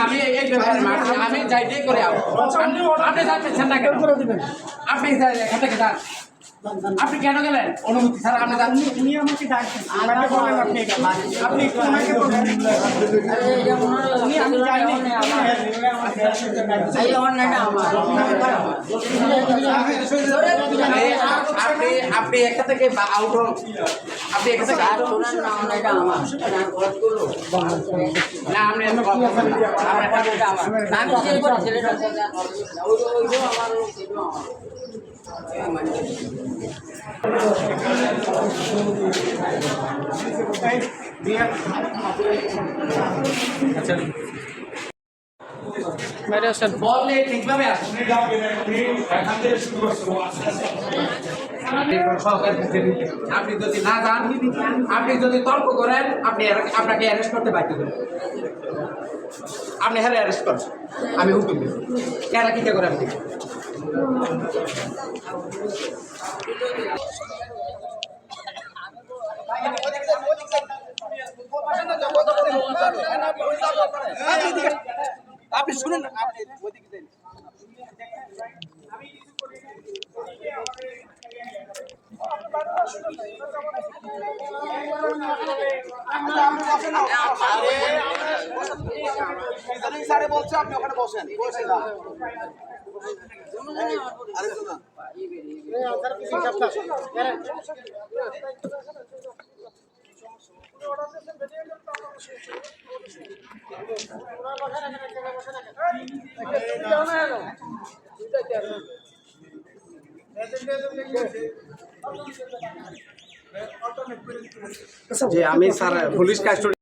আমি এই। আমি যাইতেই করে আপনি আপনি যা- এখান থেকে যান আপনি কেন গেলেন? অনুমতি ছাড়া আপনি উনি আমাকে ডাকছেন। আমাকে বলেন আপনি। আপনি ওনাকে বলেন। উনি আমি যাইনি। আরে, আপনি আপনি এখান থেকে আউট হন। আপনি এখান থেকে out হন। না আপনি এত কথা বলছেন আসুন। আপনি যদি না যান, আপনি যদি তর্ক করেন, আপনি আপনাকে অ্যারেস্ট করতে বাধ্য করেন আপনি হ্যাঁ অ্যারেস্ট করছেন আমি হুকুম দিব। কেরা কিটা করে আপনি? আপনি শুনুন আপনি ওইদিকে যান। স্যারে বলছে আপনি ওখানে বসেন বসে যান। যে আমি স্যার পুলিশ কাস্টডি